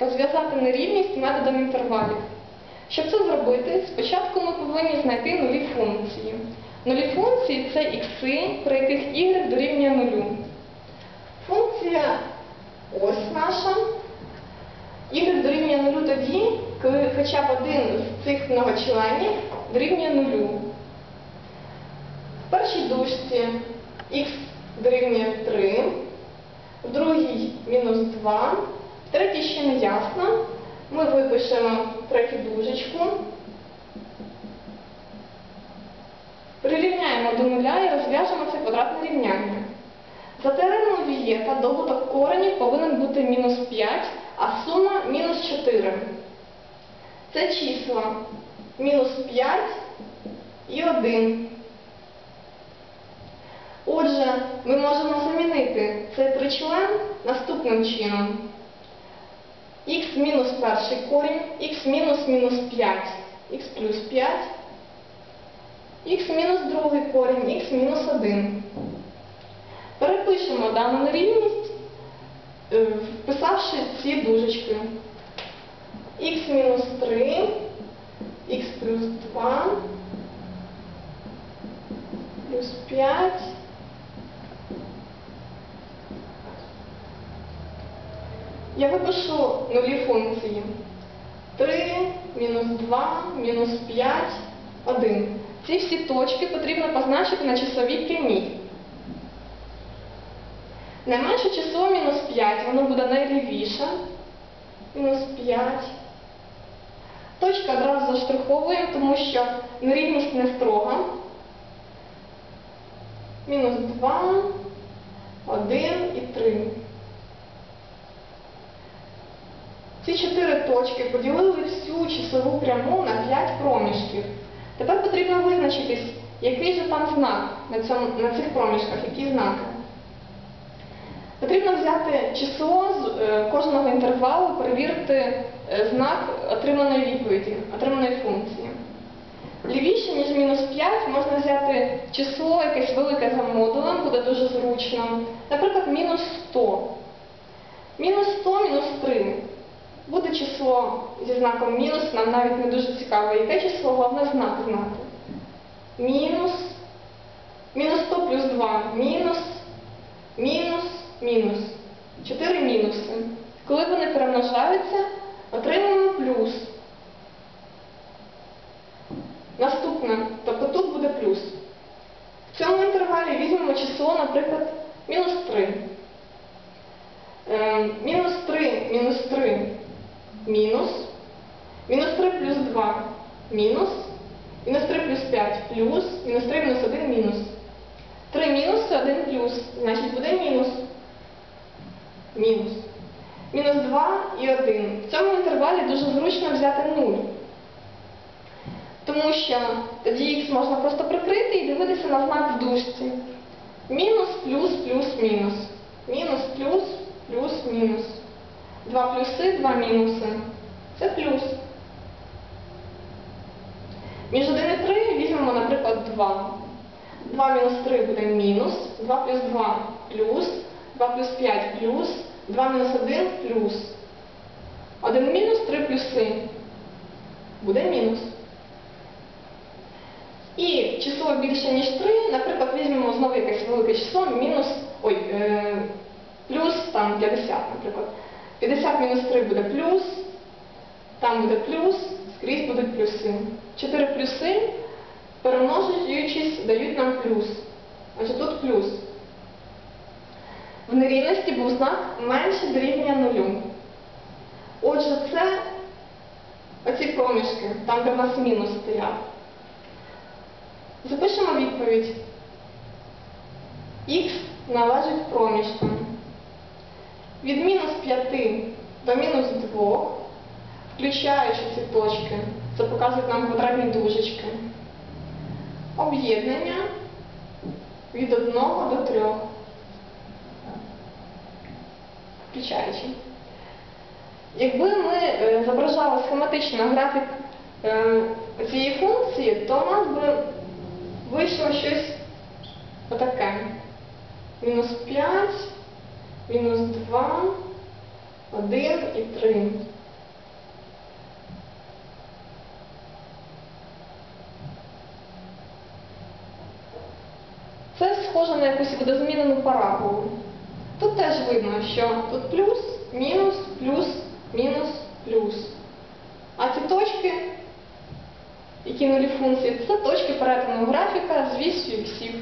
розв'язати нерівність методом інтервалів. Щоб це зробити, спочатку ми повинні знайти нулі функції. Нулі функції це ікси, при яких y дорівнює нулю. Функція ось наша. Y дорівнює нулю тоді, коли хоча б один з цих многочленів дорівнює нулю. В першій дужці х дорівнює 3, в другій мінус 2, в третій ще не ясно. Ми випишемо третю дужечку, прирівняємо до нуля і розв'яжемо це квадратне рівняння. За теоремою Вієта добуток коренів повинен бути мінус 5, а сума мінус 4. Це числа мінус 5 і 1. Отже, ми можемо замінити цей тричлен наступним чином. Х мінус перший корінь, х мінус мінус 5, х плюс 5, х мінус другий корінь, х мінус 1. Перепишемо дану нерівність, е, вписавши ці дужечки. х мінус 3, х плюс 2, плюс 5, Я випишу нулі функції. 3, мінус 2, мінус 5, 1. Ці всі точки потрібно позначити на числовій прямій. Найменше число мінус 5, воно буде найлівіше. Мінус 5. Точка одразу заштриховуємо, тому що нерівність не строга. Мінус 2, 1 і 3. Ці чотири точки поділили всю часову пряму на 5 проміжків. Тепер потрібно визначитись, який же там знак на, цьому, на цих проміжках, які знаки. Потрібно взяти число з е, кожного інтервалу, перевірити е, знак отриманої відповіді, отриманої функції. Лівіше, ніж мінус 5, можна взяти число якесь велике за модулем, буде дуже зручно. Наприклад, мінус 100. Мінус 100, мінус 3. Буде число зі знаком мінус, нам навіть не дуже цікаво, яке число, головне знак знати. Мінус, мінус 100 плюс 2, мінус, мінус, мінус. Чотири мінуси. Коли вони перемножаються, отримуємо плюс. Наступне, тобто тут буде плюс. В цьому інтервалі візьмемо число, наприклад, мінус 3. Е, мінус 3, мінус 3 мінус, мінус 3 плюс 2 мінус, мінус 3 плюс 5 плюс, мінус 3 мінус 1 мінус. 3 мінус 1 плюс, значить буде мінус. Мінус. Мінус 2 і 1. В цьому інтервалі дуже зручно взяти 0. Тому що тоді х можна просто прикрити і дивитися на знак в дужці. Мінус, плюс, плюс, мінус. Мінус, плюс, плюс, мінус. Два плюси, два мінуси. Це плюс. Між 1 і 3 візьмемо, наприклад, 2. 2 мінус 3 буде мінус, 2 плюс 2 плюс, 2 плюс 5 плюс, 2 мінус 1 плюс. 1 мінус 3 плюси. Буде мінус. І число більше, ніж 3, наприклад, візьмемо знову якесь велике число, мінус, ой, е, плюс там 50, наприклад. 50 мінус 3 буде плюс, там буде плюс, скрізь будуть плюси. 4 плюси, перемножуючись, дають нам плюс. Отже, тут плюс. В нерівності був знак менше дорівнює нулю. Отже, це оці проміжки, там, де в нас мінус стояв. Запишемо відповідь. Х належить проміжкам. Від мінус 5 до мінус 2, включаючи ці точки, це показують нам квадратні дужечки, об'єднання від 1 до 3, включаючи. Якби ми е, зображали схематично графік е, цієї функції, то у нас би вийшло щось отаке. Мінус 5, мінус 2, 1 і 3. Це схоже на якусь видозмінену параболу. Тут теж видно, що тут плюс, мінус, плюс, мінус, плюс. А ці точки, які нулі функції, це точки перетину графіка з вісю вісів.